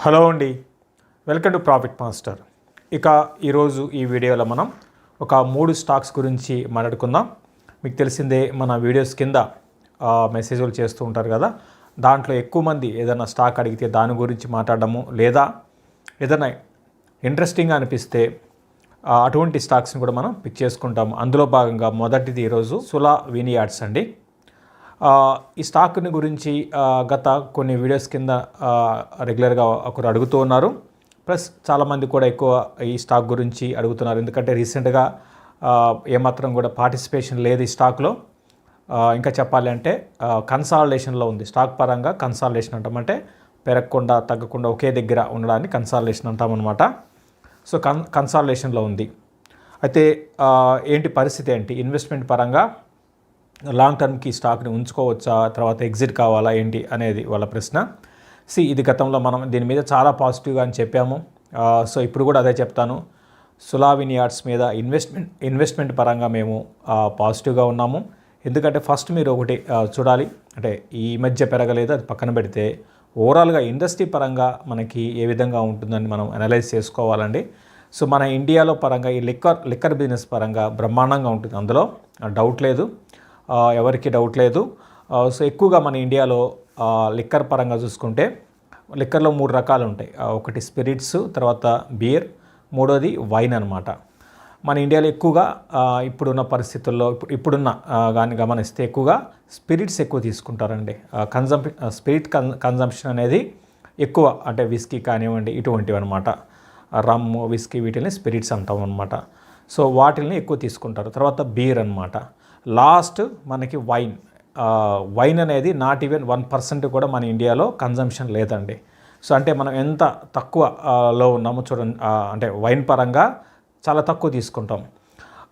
Hello అండి. Welcome to profit master ఇక ఈరోజు ఈ వీడియోలో మనం ఒక మూడు స్టాక్స్ గురించి మాట్లాడుకుందాం. మీకు తెలిసిందే మన వీడియోస్ కింద మెసేజ్లు చేస్తూ ఉంటారు కదా. దాంట్లో ఎక్కువ మంది ఏదైనా స్టాక్ అడిగితే దాని గురించి మాట్లాడడము లేదా ఏదైనా ఇంట్రెస్టింగ్ అనిపిస్తే అటువంటి స్టాక్స్ని కూడా మనం పిక్ చేసుకుంటాము. అందులో భాగంగా మొదటిది ఈరోజు సులా వినియాడ్స్ అండి. ఈ స్టాక్ని గురించి గత కొన్ని వీడియోస్ కింద రెగ్యులర్గా ఒకరు అడుగుతూ ఉన్నారు. ప్లస్ చాలామంది కూడా ఎక్కువ ఈ స్టాక్ గురించి అడుగుతున్నారు. ఎందుకంటే రీసెంట్గా ఏమాత్రం కూడా పార్టిసిపేషన్ లేదు ఈ స్టాక్లో. ఇంకా చెప్పాలి అంటే కన్సాలిడేషన్లో ఉంది. స్టాక్ పరంగా కన్సాలిడేషన్ అంటామంటే పెరగకుండా తగ్గకుండా ఒకే దగ్గర ఉండడాన్ని కన్సాలిడేషన్ అంటామన్నమాట సో కన్ కన్సాలిడేషన్లో ఉంది. అయితే ఏంటి పరిస్థితి ఏంటి? ఇన్వెస్ట్మెంట్ పరంగా లాంగ్ టర్మ్కి స్టాక్ని ఉంచుకోవచ్చా? తర్వాత ఎగ్జిట్ కావాలా? ఏంటి? అనేది వాళ్ళ ప్రశ్న. సి ఇది గతంలో మనం దీని మీద చాలా పాజిటివ్గా అని చెప్పాము. సో ఇప్పుడు కూడా అదే చెప్తాను. సులావిన్ యార్డ్స్ మీద ఇన్వెస్ట్మెంట్ ఇన్వెస్ట్మెంట్ పరంగా మేము పాజిటివ్గా ఉన్నాము. ఎందుకంటే ఫస్ట్ మీరు ఒకటి చూడాలి. అంటే ఈ మధ్య పెరగలేదు అది పక్కన పెడితే ఓవరాల్గా ఇండస్ట్రీ పరంగా మనకి ఏ విధంగా ఉంటుందని మనం అనలైజ్ చేసుకోవాలండి. సో మన ఇండియాలో పరంగా ఈ లిక్కర్ లిక్కర్ బిజినెస్ పరంగా బ్రహ్మాండంగా ఉంటుంది. అందులో డౌట్ లేదు. ఎవరికి డౌట్ లేదు. సో ఎక్కువగా మన ఇండియాలో లిక్కర్ పరంగా చూసుకుంటే లిక్కర్లో మూడు రకాలు ఉంటాయి ఒకటి స్పిరిట్స్ తర్వాత బీర్ మూడోది వైన్ అనమాట మన ఇండియాలో ఎక్కువగా ఇప్పుడున్న పరిస్థితుల్లో ఇప్పుడు ఇప్పుడున్న కానీ గమనిస్తే ఎక్కువగా స్పిరిట్స్ ఎక్కువ తీసుకుంటారండి. కన్జంప్ స్పిరిట్ కన్ కన్జంప్షన్ అనేది ఎక్కువ అంటే విస్కీ కానివ్వండి ఇటువంటివి అనమాట రమ్ విస్కీ వీటిని స్పిరిట్స్ అంటాం అనమాట సో వాటిని ఎక్కువ తీసుకుంటారు. తర్వాత బీర్ అనమాట లాస్ట్ మనకి వైన్ వైన్ అనేది నాట్ ఈవెన్ వన్ పర్సెంట్ కూడా మన ఇండియాలో కన్జంప్షన్ లేదండి. సో అంటే మనం ఎంత తక్కువలో ఉన్నామో చూడండి అంటే వైన్ పరంగా చాలా తక్కువ తీసుకుంటాం.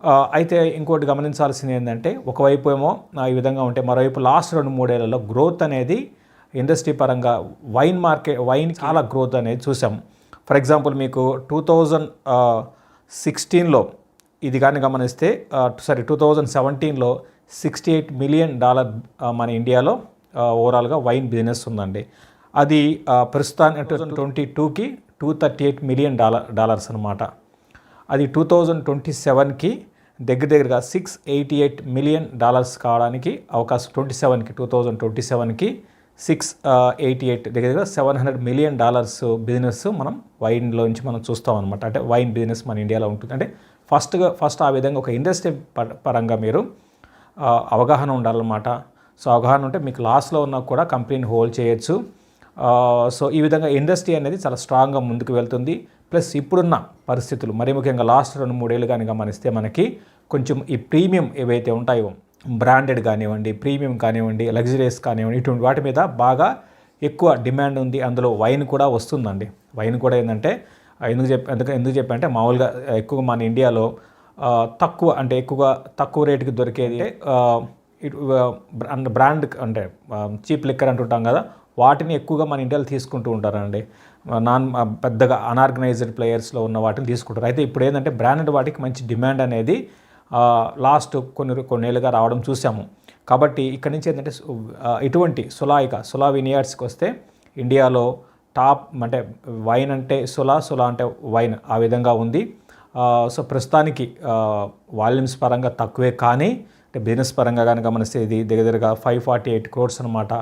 అయితే ఇంకోటి గమనించాల్సింది ఏంటంటే ఒకవైపు ఏమో ఈ విధంగా ఉంటే మరోవైపు లాస్ట్ రెండు మూడేళ్ళలో గ్రోత్ అనేది ఇండస్ట్రీ పరంగా వైన్ మార్కెట్ వైన్ చాలా గ్రోత్ అనేది చూసాం. ఫర్ ఎగ్జాంపుల్ మీకు టూ థౌజండ్ సిక్స్టీన్లో ఇది కానీ గమనిస్తే సారీ టూ థౌజండ్ సెవెంటీన్లో సిక్స్టీ ఎయిట్ మిలియన్ డాలర్ మన ఇండియాలో ఓవరాల్గా వైన్ బిజినెస్ ఉందండి. అది ప్రస్తుతానికి టూ థౌజండ్ ట్వంటీ టూకి two thirty eight million dollar dollars అనమాట అది టూ థౌజండ్ ట్వంటీ సెవెన్కి దగ్గర దగ్గరగా six eighty eight million dollars కావడానికి అవకాశం ట్వంటీ సెవెన్కి టూ థౌజండ్ ట్వంటీ సెవెన్కి సిక్స్ ఎయిటీ ఎయిట్ దగ్గర దగ్గర seven hundred million dollars business మనం వైన్లోంచి మనం చూస్తాం అనమాట అంటే వైన్ బిజినెస్ మన ఇండియాలో ఉంటుంది. అంటే ఫస్ట్గా ఫస్ట్ ఆ విధంగా ఒక ఇండస్ట్రీ పరంగా మీరు అవగాహన ఉండాలన్నమాట. సో అవగాహన ఉంటే మీకు లాస్లో ఉన్నా కూడా కంపెనీని హోల్డ్ చేయొచ్చు. సో ఈ విధంగా ఇండస్ట్రీ అనేది చాలా స్ట్రాంగ్గా ముందుకు వెళ్తుంది. ప్లస్ ఇప్పుడున్న పరిస్థితులు మరి ముఖ్యంగా లాస్ట్ రెండు మూడేళ్ళు కానీ గమనిస్తే మనకి కొంచెం ఈ ప్రీమియం ఏవైతే ఉంటాయో బ్రాండెడ్ కానివ్వండి ప్రీమియం కానివ్వండి లగ్జరీస్ కానివ్వండి ఇటువంటి వాటి మీద బాగా ఎక్కువ డిమాండ్ ఉంది. అందులో వైన్ కూడా వస్తుందండి. వైన్ కూడా ఏంటంటే ఎందుకు చెప్ప ఎందుకు ఎందుకు చెప్పంటే మామూలుగా ఎక్కువ మన ఇండియాలో తక్కువ అంటే ఎక్కువగా తక్కువ రేటుకి దొరికేది ఇటు బ్రాండ్ అంటే చీప్ లిక్కర్ అంటుంటాం కదా వాటిని ఎక్కువగా మన ఇండియాలో తీసుకుంటూ ఉంటారండి. నాన్ పెద్దగా అనార్గనైజ్డ్ ప్లేయర్స్లో ఉన్న వాటిని తీసుకుంటారు. అయితే ఇప్పుడు ఏంటంటే బ్రాండెడ్ వాటికి మంచి డిమాండ్ అనేది లాస్ట్ కొన్ని కొన్నేళ్ళుగా రావడం చూసాము. కాబట్టి ఇక్కడ నుంచి ఏంటంటే ఇటువంటి సులాయిక సులా వినియార్డ్స్కి వస్తే ఇండియాలో టాప్ అంటే వైన్ అంటే సులా సులా అంటే వైన్ ఆ విధంగా ఉంది. సో ప్రస్తుతానికి వాల్యూమ్స్ పరంగా తక్కువే కానీ అంటే బిజినెస్ పరంగా కానీ గమనిస్తే ఇది దగ్గరగా ఫైవ్ ఫార్టీ ఎయిట్ క్రోర్స్ అనమాట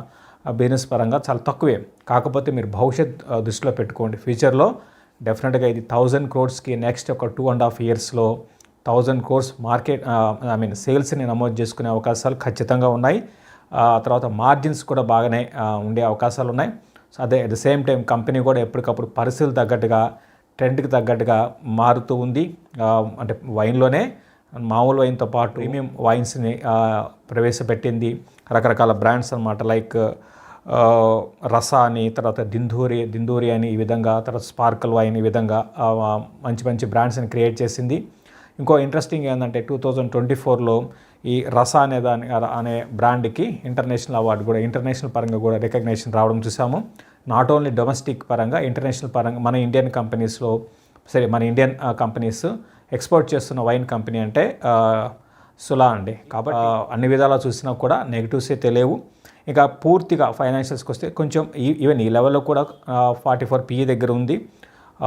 బిజినెస్ పరంగా చాలా తక్కువే. కాకపోతే మీరు భవిష్యత్ దృష్టిలో పెట్టుకోండి. ఫ్యూచర్లో డెఫినెట్గా ఇది థౌజండ్ క్రోర్స్కి నెక్స్ట్ ఒక టూ అండ్ హాఫ్ ఇయర్స్లో thousand crores market I mean సేల్స్ని నమోదు చేసుకునే అవకాశాలు ఖచ్చితంగా ఉన్నాయి. ఆ, తర్వాత మార్జిన్స్ కూడా బాగానే ఉండే అవకాశాలు ఉన్నాయి. సో అదే at the same time company కూడా ఎప్పటికప్పుడు పరిస్థితులు తగ్గట్టుగా ట్రెండ్కి తగ్గట్టుగా మారుతూ ఉంది. అంటే వైన్లోనే మామూలు వైన్తో పాటు ప్రీమియం వైన్స్ని ప్రవేశపెట్టింది. రకరకాల బ్రాండ్స్ అనమాట లైక్ రస అని తర్వాత దిందూరి దిందూరి అని ఈ విధంగా తర్వాత స్పార్కల్ వైన్ ఈ విధంగా మంచి మంచి బ్రాండ్స్ని క్రియేట్ చేసింది. ఇంకో ఇంట్రెస్టింగ్ ఏంటంటే టూ థౌజండ్ ట్వంటీ ఫోర్లో ఈ రస అనే దాని అనే బ్రాండ్కి ఇంటర్నేషనల్ అవార్డు కూడా ఇంటర్నేషనల్ పరంగా కూడా రికగ్నేషన్ రావడం చూసాము. నాట్ ఓన్లీ డొమెస్టిక్ పరంగా ఇంటర్నేషనల్ పరంగా మన ఇండియన్ కంపెనీస్లో సరే మన ఇండియన్ కంపెనీస్ ఎక్స్పోర్ట్ చేస్తున్న వైన్ కంపెనీ అంటే సులా అండి. కాబట్టి అన్ని విధాలా చూసినా కూడా నెగిటివ్సే తెలియవు. ఇంకా పూర్తిగా ఫైనాన్షియల్స్కి వస్తే కొంచెం ఈ- ఈవెన్ ఈ లెవెల్లో కూడా ఫార్టీ ఫోర్ పిఈ దగ్గర ఉంది.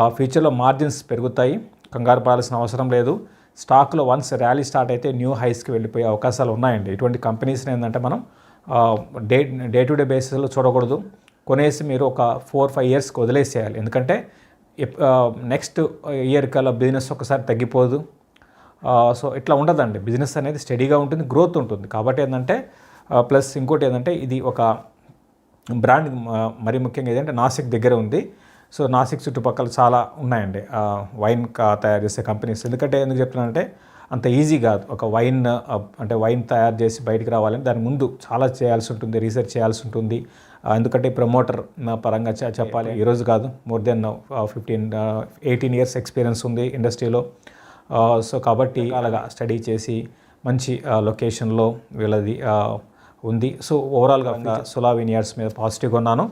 ఫ్యూచర్లో మార్జిన్స్ పెరుగుతాయి. కంగారు పడాల్సిన అవసరం లేదు. స్టాక్లో వన్స్ ర్యాలీ స్టార్ట్ అయితే న్యూ హైస్కి వెళ్ళిపోయే అవకాశాలు ఉన్నాయండి. ఇటువంటి కంపెనీస్ని ఏంటంటే మనం డే డే టు డే బేసిస్లో చూడకూడదు. కొనేసి మీరు ఒక ఫోర్ ఫైవ్ ఇయర్స్కి వదిలేసేయాలి. ఎందుకంటే నెక్స్ట్ ఇయర్ కల్లా బిజినెస్ ఒకసారి తగ్గిపోదు. సో ఇట్లా ఉండదండి. బిజినెస్ అనేది స్టడీగా ఉంటుంది గ్రోత్ ఉంటుంది. కాబట్టి ఏంటంటే ప్లస్ ఇంకోటి ఏంటంటే ఇది ఒక బ్రాండ్ మరీ ముఖ్యంగా ఏదంటే నాసిక్ దగ్గర ఉంది. సో నాసిక్ చుట్టుపక్కల చాలా ఉన్నాయండి. వైన్ తయారు చేసే కంపెనీస్. ఎందుకంటే ఎందుకు చెప్తున్నానంటే అంత ఈజీ కాదు. ఒక వైన్ అంటే వైన్ తయారు చేసి బయటికి రావాలని దాని ముందు చాలా చేయాల్సి ఉంటుంది రీసెర్చ్ చేయాల్సి ఉంటుంది. ఎందుకంటే ప్రమోటర్ పరంగా చెప్పాలి. ఈరోజు కాదు more than fifteen eighteen years experience ఉంది ఇండస్ట్రీలో. సో కాబట్టి అలాగా స్టడీ చేసి మంచి లొకేషన్లో వీళ్ళది ఉంది. సో ఓవరాల్గా సులా వినియర్స్ మీద పాజిటివ్గా ఉన్నాను.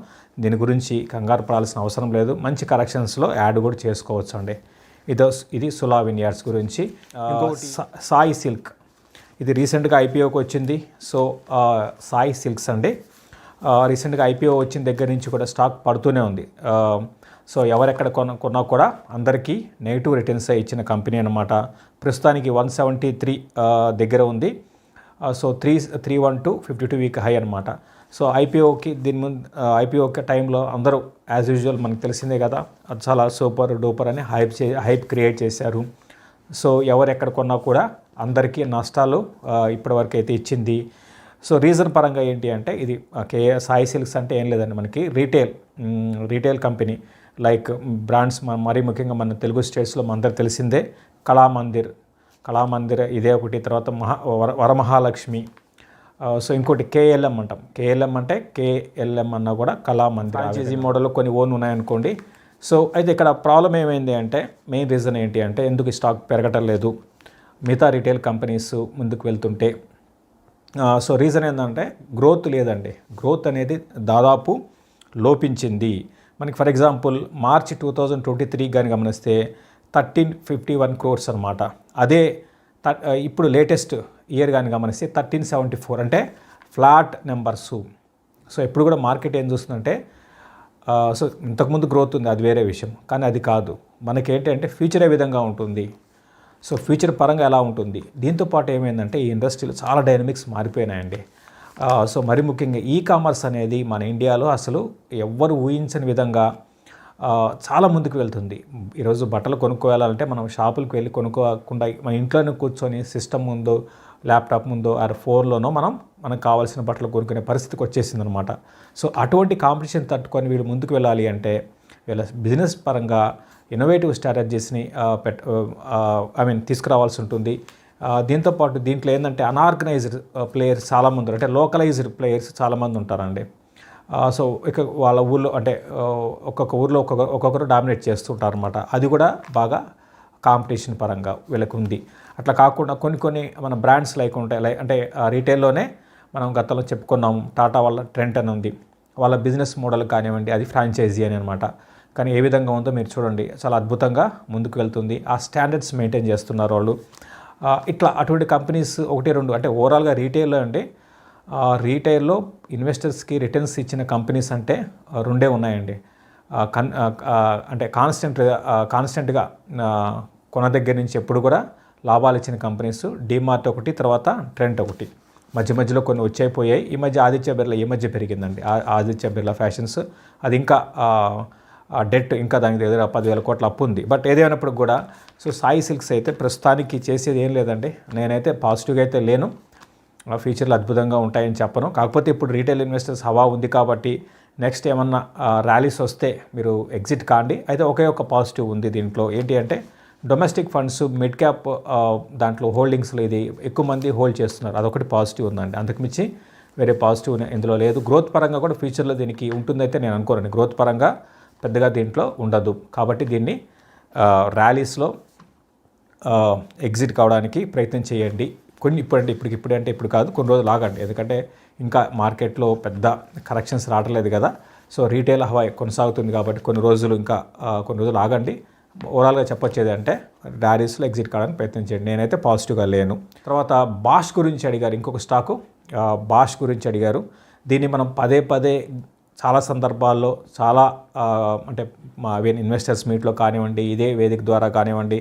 దీని గురించి కంగారు పడాల్సిన అవసరం లేదు. మంచి కరెక్షన్స్లో యాడ్ కూడా చేసుకోవచ్చు అండి ఇదో ఇది సులా వినియర్స్ గురించి. సాయి సిల్క్. ఇది రీసెంట్గా ఐపీఓకి వచ్చింది. సో సాయి సిల్క్స్ అండి. రీసెంట్గా ఐపీఓ వచ్చిన దగ్గర నుంచి కూడా స్టాక్ పడుతూనే ఉంది. సో ఎవరెక్కడ కొన కొన్నా కూడా అందరికీ నెగిటివ్ రిటర్న్స్ ఇచ్చిన కంపెనీ అనమాట ప్రస్తుతానికి వన్ సెవెంటీ త్రీ దగ్గర ఉంది. So three three one two fifty two week high అనమాట సో ఐపీఓకి దీని ముందు ఐపీఓకి టైంలో అందరూ యాజ్ యూజువల్ మనకు తెలిసిందే కదా అది చాలా సూపర్ డూపర్ అని హైప్ చే హైప్ క్రియేట్ చేశారు. సో ఎవరు ఎక్కడ కొన్నా కూడా అందరికీ నష్టాలు ఇప్పటివరకు అయితే ఇచ్చింది. సో రీజన్ పరంగా ఏంటి అంటే ఇది కే సాయి సిల్క్స్ అంటే ఏం లేదండి మనకి retail retail company. Like brands మ- మరీ ముఖ్యంగా మన తెలుగు స్టేట్స్లో మనందరూ తెలిసిందే కళామందిర్. కళామందిర్ ఇదే ఒకటి తర్వాత మహా వర వరమహాలక్ష్మి. సో ఇంకోటి కేఎల్ఎం అంటాం. కేఎల్ఎం అంటే కేఎల్ఎం అన్నా కూడా కళామందిర్ ఫ్రాంచైజీ మోడల్ కొన్ని ఓన్ ఉన్నాయనుకోండి. సో అయితే ఇక్కడ ప్రాబ్లం ఏమైంది అంటే మెయిన్ రీజన్ ఏంటి అంటే ఎందుకు స్టాక్ పెరగటం లేదు? మిగతా రీటైల్ కంపెనీస్ ముందుకు వెళ్తుంటే. సో రీజన్ ఏంటంటే గ్రోత్ లేదండి. గ్రోత్ అనేది దాదాపు లోపించింది. మనకి for example March two thousand twenty three కానీ గమనిస్తే థర్టీన్ ఫిఫ్టీ వన్ క్రోర్స్ అనమాట అదే ఇప్పుడు లేటెస్ట్ ఇయర్ కానీ గమనిస్తే థర్టీన్ సెవెంటీ ఫోర్ అంటే ఫ్లాట్ నెంబర్స్. సో ఎప్పుడు కూడా మార్కెట్ ఏం చూస్తుందంటే సో ఇంతకుముందు గ్రోత్ ఉంది అది వేరే విషయం. కానీ అది కాదు. మనకేంటంటే ఫ్యూచర్ ఏ విధంగా ఉంటుంది. సో ఫ్యూచర్ పరంగా ఎలా ఉంటుంది? దీంతో పాటు ఏమైందంటే ఈ ఇండస్ట్రీలో చాలా డైనమిక్స్ మారిపోయినాయండి. సో మరి ముఖ్యంగా ఈ కామర్స్ అనేది మన ఇండియాలో అసలు ఎవ్వరు ఊహించని విధంగా చాలా ముందుకు వెళ్తుంది. ఈరోజు బట్టలు కొనుక్కోవాలంటే మనం షాపులకు వెళ్ళి కొనుక్కోకుండా మన ఇంట్లోనే కూర్చొని సిస్టమ్ ఉందో ల్యాప్టాప్ ముందో ఆర్ ఫోన్లోనో మనం మనకు కావాల్సిన బట్టలు కొనుక్కునే పరిస్థితికి వచ్చేసింది అనమాట సో అటువంటి కాంపిటీషన్ తట్టుకొని వీళ్ళు ముందుకు వెళ్ళాలి అంటే వీళ్ళ బిజినెస్ పరంగా ఇన్నోవేటివ్ స్ట్రాటజీస్ని పెట్ ఐ మీన్ తీసుకురావాల్సి ఉంటుంది. దీంతోపాటు దీంతో పాటు దీంట్లో ఏంటంటే అనార్గనైజ్డ్ ప్లేయర్స్ చాలామంది అంటే లోకలైజ్డ్ ప్లేయర్స్ చాలామంది ఉంటారండి. సో ఇక వాళ్ళ ఊళ్ళో అంటే ఒక్కొక్క ఊర్లో ఒక్కొక్క ఒక్కొక్కరు డామినేట్ చేస్తుంటారు అనమాట అది కూడా బాగా కాంపిటీషన్ పరంగా వీళ్ళకు ఉంది అట్లా కాకుండా కొన్ని కొన్ని మన బ్రాండ్స్ లైక్ ఉంటాయి లైక్ అంటే రీటైల్లోనే మనం గతంలో చెప్పుకున్నాం టాటా వాళ్ళ ట్రెంట్ అని ఉంది. వాళ్ళ బిజినెస్ మోడల్ కానివ్వండి అది ఫ్రాంచైజీ అని అనమాట. కానీ ఏ విధంగా ఉందో మీరు చూడండి చాలా అద్భుతంగా ముందుకు వెళ్తుంది. ఆ స్టాండర్డ్స్ మెయింటైన్ చేస్తున్నారు వాళ్ళు. ఇట్లా అటువంటి కంపెనీస్ ఒకటి రెండు అంటే ఓవరాల్గా రీటైల్లో అండి రీటైల్లో ఇన్వెస్టర్స్కి రిటర్న్స్ ఇచ్చిన కంపెనీస్ అంటే రెండే ఉన్నాయండి. కన్ అంటే కాన్స్టెంట్ కాన్స్టెంట్గా కొన దగ్గర నుంచి ఎప్పుడు కూడా లాభాలు ఇచ్చిన కంపెనీస్ డీమార్ట్ ఒకటి తర్వాత ట్రెంట్ ఒకటి. మధ్య మధ్యలో కొన్ని వచ్చాయిపోయాయి. ఈ మధ్య ఆదిత్య బిర్లా ఈ మధ్య పెరిగిందండి. ఆదిత్య బిర్లా ఫ్యాషన్స్. అది ఇంకా డెట్ ఇంకా దానికి దగ్గర పదివేల కోట్ల అప్పు ఉంది. బట్ ఏదేమైనప్పుడు కూడా సో సాయి సిల్క్స్ అయితే ప్రస్తుతానికి చేసేది ఏం లేదండి. నేనైతే పాజిటివ్గా అయితే లేను. ఆ ఫ్యూచర్లో అద్భుతంగా ఉంటాయని చెప్పను. కాకపోతే ఇప్పుడు రీటైల్ ఇన్వెస్టర్స్ హవా ఉంది కాబట్టి నెక్స్ట్ ఏమన్నా ర్యాలీస్ వస్తే మీరు ఎగ్జిట్ కాండి. అయితే ఒకే ఒక పాజిటివ్ ఉంది దీంట్లో. ఏంటి అంటే డొమెస్టిక్ ఫండ్స్ మిడ్ క్యాప్ దాంట్లో హోల్డింగ్స్లో ఇది ఎక్కువ మంది హోల్డ్ చేస్తున్నారు. అదొకటి పాజిటివ్ ఉందండి. అంతకుమించి వేరే పాజిటివ్ ఇందులో లేదు. గ్రోత్ పరంగా కూడా ఫ్యూచర్లో దీనికి ఉంటుందైతే నేను అనుకోనండి. గ్రోత్ పరంగా పెద్దగా దీంట్లో ఉండదు. కాబట్టి దీన్ని ర్యాలీస్లో ఎగ్జిట్ కావడానికి ప్రయత్నం చేయండి. కొన్ని ఇప్పుడంటే ఇప్పటికి ఇప్పుడు అంటే ఇప్పుడు కాదు కొన్ని రోజులు ఆగండి. ఎందుకంటే ఇంకా మార్కెట్లో పెద్ద కరెక్షన్స్ రావట్లేదు కదా. సో రీటైల్ హవా కొనసాగుతుంది కాబట్టి కొన్ని రోజులు ఇంకా కొన్ని రోజులు ఆగండి. ఓవరాల్గా చెప్పొచ్చేది అంటే ర్యాలీస్లో ఎగ్జిట్ కావడానికి ప్రయత్నం చేయండి. నేనైతే పాజిటివ్గా లేను. తర్వాత బాష్ గురించి అడిగారు ఇంకొక స్టాకు. బాష్ గురించి అడిగారు. దీన్ని మనం పదే పదే చాలా సందర్భాల్లో చాలా అంటే మా ఇన్వెస్టర్స్ మీట్లో కానివ్వండి ఇదే వేదిక ద్వారా కానివ్వండి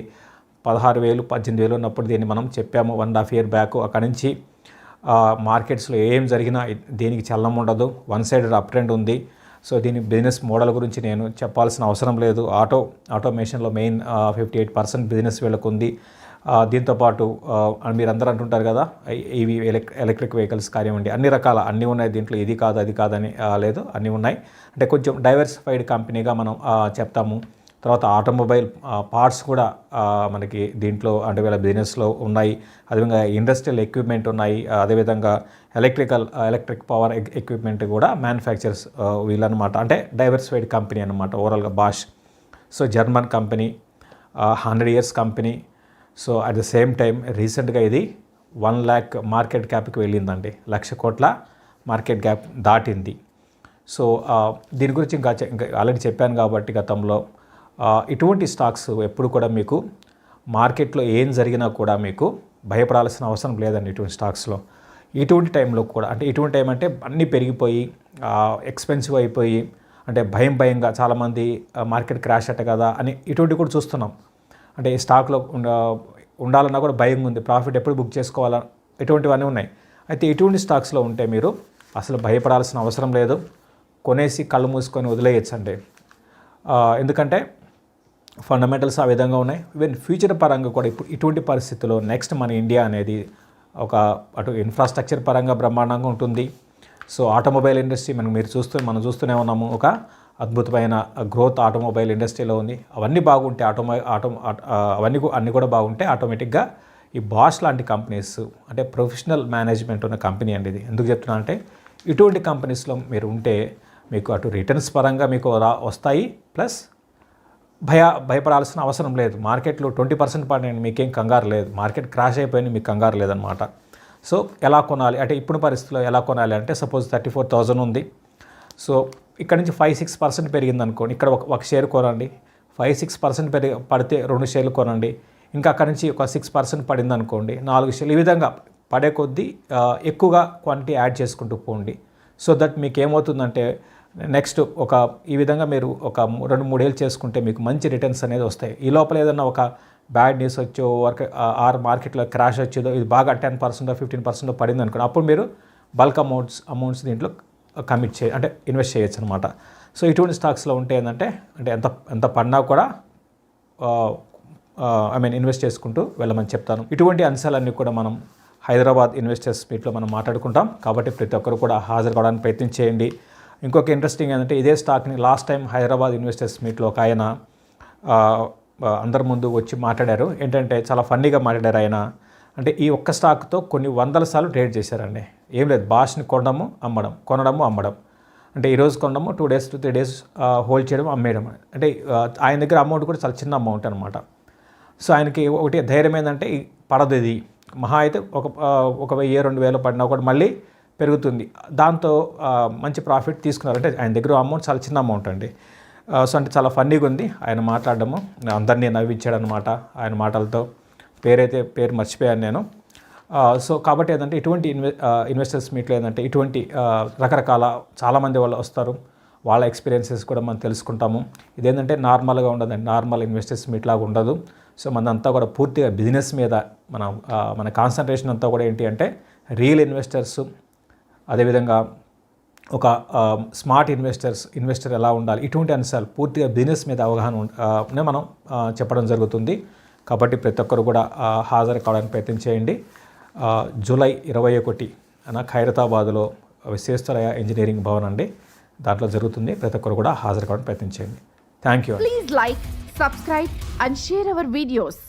పదహారు వేలు పద్దెనిమిది వేలు ఉన్నప్పుడు దీన్ని మనం చెప్పాము one and half year back. అక్కడి నుంచి మార్కెట్స్లో ఏం జరిగినా దీనికి చల్లం ఉండదు. వన్ సైడ్ అప్ ట్రెండ్ ఉంది. సో దీని బిజినెస్ మోడల్ గురించి నేను చెప్పాల్సిన అవసరం లేదు. Auto ఆటోమేషన్లో main fifty eight percent business వీళ్ళకు ఉంది. దీంతోపాటు మీరు అందరూ అంటుంటారు కదా ఇవి ఎలక్ ఎలక్ట్రిక్ వెహికల్స్ కానివ్వండి అన్ని రకాల అన్నీ ఉన్నాయి దీంట్లో ఇది కాదు అది కాదని లేదు అన్నీ ఉన్నాయి. అంటే కొంచెం డైవర్సిఫైడ్ కంపెనీగా మనం చెప్తాము. తర్వాత ఆటోమొబైల్ పార్ట్స్ కూడా మనకి దీంట్లో అంటే వీళ్ళ బిజినెస్లో ఉన్నాయి. అదేవిధంగా ఇండస్ట్రియల్ ఎక్విప్మెంట్ ఉన్నాయి. అదేవిధంగా ఎలక్ట్రికల్ ఎలక్ట్రిక్ పవర్ ఎక్విప్మెంట్ కూడా మ్యానుఫ్యాక్చర్స్ వీళ్ళనమాట అంటే డైవర్సిఫైడ్ కంపెనీ అనమాట ఓవరాల్గా Bosch so German company hundred years company. So at the same time రీసెంట్గా ఇది వన్ ల్యాక్ మార్కెట్ క్యాప్కి వెళ్ళిందండి. లక్ష కోట్ల మార్కెట్ క్యాప్ దాటింది. సో దీని గురించి ఇంకా ఆల్రెడీ చెప్పాను కాబట్టి గతంలో ఇటువంటి స్టాక్స్ ఎప్పుడు కూడా మీకు మార్కెట్లో ఏం జరిగినా కూడా మీకు భయపడాల్సిన అవసరం లేదండి ఇటువంటి స్టాక్స్లో. ఇటువంటి టైంలో కూడా అంటే ఇటువంటి టైం అంటే అన్నీ పెరిగిపోయి ఎక్స్పెన్సివ్ అయిపోయి అంటే భయం భయంగా చాలామంది మార్కెట్ క్రాష్ అట్ట కదా అని ఇటువంటి కూడా చూస్తున్నాం. అంటే స్టాక్లో ఉండాలన్నా కూడా భయం ఉంది. ప్రాఫిట్ ఎప్పుడు బుక్ చేసుకోవాలా? ఇటువంటివన్నీ ఉన్నాయి. అయితే ఇటువంటి స్టాక్స్లో ఉంటే మీరు అసలు భయపడాల్సిన అవసరం లేదు. కొనేసి కళ్ళు మూసుకొని వదిలేయచ్చండి. ఎందుకంటే ఫండమెంటల్స్ ఆ విధంగా ఉన్నాయి. ఈవెన్ ఫ్యూచర్ పరంగా కూడా ఇప్పుడు ఇటువంటి పరిస్థితుల్లో నెక్స్ట్ మన ఇండియా అనేది ఒక అటు ఇన్ఫ్రాస్ట్రక్చర్ పరంగా బ్రహ్మాండంగా ఉంటుంది. సో ఆటోమొబైల్ ఇండస్ట్రీ మనం మీరు చూస్తూ మనం చూస్తూనే ఉన్నాము. ఒక అద్భుతమైన గ్రోత్ ఆటోమొబైల్ ఇండస్ట్రీలో ఉంది. అవన్నీ బాగుంటే ఆటోమొ ఆటో అవన్నీ అన్నీ కూడా బాగుంటే ఆటోమేటిక్గా ఈ బాష్ లాంటి కంపెనీస్ అంటే ప్రొఫెషనల్ మేనేజ్మెంట్ ఉన్న కంపెనీ అండి ఇది. ఎందుకు చెప్తున్నా అంటే ఇటువంటి కంపెనీస్లో మీరు ఉంటే మీకు అటు రిటర్న్స్ పరంగా మీకు రా వస్తాయి. ప్లస్ భయ భయపడాల్సిన అవసరం లేదు. మార్కెట్లో ట్వంటీ పర్సెంట్ పడిన మీకేం కంగారు లేదు. మార్కెట్ క్రాష్ అయిపోయింది మీకు కంగారు లేదనమాట సో ఎలా కొనాలి? అంటే ఇప్పుడు పరిస్థితిలో ఎలా కొనాలి అంటే సపోజ్ థర్టీ ఫోర్ థౌజండ్ ఉంది. సో ఇక్కడ నుంచి ఫైవ్ సిక్స్ పర్సెంట్ పెరిగింది అనుకోండి ఇక్కడ ఒక ఒక షేర్ కొనండి. ఫైవ్ సిక్స్ పర్సెంట్ పెరిగి పడితే రెండు షేర్లు కొనండి. ఇంకా అక్కడ నుంచి ఒక సిక్స్ పర్సెంట్ పడింది అనుకోండి నాలుగు షేర్లు. ఈ విధంగా పడే కొద్దీ ఎక్కువగా క్వాంటిటీ యాడ్ చేసుకుంటూ పోండి. సో దట్ మీకు ఏమవుతుందంటే నెక్స్ట్ ఒక ఈ విధంగా మీరు ఒక రెండు మూడేళ్ళు చేసుకుంటే మీకు మంచి రిటర్న్స్ అనేది వస్తాయి. ఈ లోపల ఏదన్నా ఒక బ్యాడ్ న్యూస్ వచ్చో వర్క్ ఆర్ మార్కెట్లో క్రాష్ వచ్చేదో ఇది బాగా టెన్ పర్సెంట్ ఫిఫ్టీన్ పర్సెంట్ పడింది అనుకోండి అప్పుడు మీరు బల్క్ అమౌంట్స్ అమౌంట్స్ దీంట్లో కమిట్ చే అంటే ఇన్వెస్ట్ చేయొచ్చు అనమాట సో ఇటువంటి స్టాక్స్లో ఉంటే ఏంటంటే అంటే ఎంత ఎంత పడినా కూడా ఐ మీన్ ఇన్వెస్ట్ చేసుకుంటూ వెళ్ళమని చెప్తాను. ఇటువంటి అంశాలన్నీ కూడా మనం హైదరాబాద్ ఇన్వెస్టర్స్ మీట్లో మనం మాట్లాడుకుంటాం. కాబట్టి ప్రతి ఒక్కరు కూడా హాజరు కావడానికి ప్రయత్నం చేయండి. ఇంకొక ఇంట్రెస్టింగ్ ఏంటంటే ఇదే స్టాక్ని లాస్ట్ టైం హైదరాబాద్ ఇన్వెస్టర్స్ మీట్లో ఒక ఆయన అందరి ముందు వచ్చి మాట్లాడారు. ఏంటంటే చాలా ఫన్నీగా మాట్లాడారు ఆయన. అంటే ఈ ఒక్క స్టాక్తో కొన్ని వందల సార్లు ట్రేడ్ చేశారండి. ఏం లేదు బాష్ని కొనడము అమ్మడం కొనడము అమ్మడం. అంటే ఈరోజు కొనడము two days two three days hold చేయడం అమ్మేయడం అంటే ఆయన దగ్గర అమౌంట్ కూడా చాలా చిన్న అమౌంట్ అనమాట సో ఆయనకి ఒకటి ధైర్యం ఏంటంటే పడదు ఇది. మహా అయితే ఒక ఒక వెయ్యి రెండు వేలు పడినా కూడా మళ్ళీ పెరుగుతుంది. దాంతో మంచి ప్రాఫిట్ తీసుకున్నారు అంటే ఆయన దగ్గర అమౌంట్ చాలా చిన్న అమౌంట్ అండి. సో అంటే చాలా ఫన్నీగా ఉంది. ఆయన మాట్లాడడము అందరినీ నవ్వించాడు అనమాట ఆయన మాటలతో. పేరైతే పేరు మర్చిపోయాను నేను. సో కాబట్టి ఏంటంటే ఇటువంటి ఇన్వె ఇన్వెస్టర్స్ మీట్లో ఏంటంటే ఇటువంటి రకరకాల చాలామంది వాళ్ళు వస్తారు. వాళ్ళ ఎక్స్పీరియన్సెస్ కూడా మనం తెలుసుకుంటాము. ఇదేంటంటే నార్మల్గా ఉండదండి. నార్మల్ ఇన్వెస్టర్స్ మీట్ లాగా ఉండదు. సో మనంతా కూడా పూర్తిగా బిజినెస్ మీద మన మన కాన్సన్ట్రేషన్ అంతా కూడా ఏంటి అంటే రియల్ ఇన్వెస్టర్స్ అదేవిధంగా ఒక స్మార్ట్ ఇన్వెస్టర్స్ ఇన్వెస్టర్ ఎలా ఉండాలి? ఇటువంటి అంశాలు పూర్తిగా బిజినెస్ మీద అవగాహన మనం చెప్పడం జరుగుతుంది. కాబట్టి ప్రతి ఒక్కరు కూడా హాజరు కావడానికి ప్రయత్నం చేయండి. జూలై ఇరవై ఒకటి అన ఖైరతాబాద్లో విశ్వేశ్వరయ ఇంజనీరింగ్ భవన్ అండి. దాంట్లో జరుగుతుంది. ప్రతి ఒక్కరు కూడా హాజరు కావడానికి ప్రయత్నం చేయండి. Thank you please like subscribe and share our videos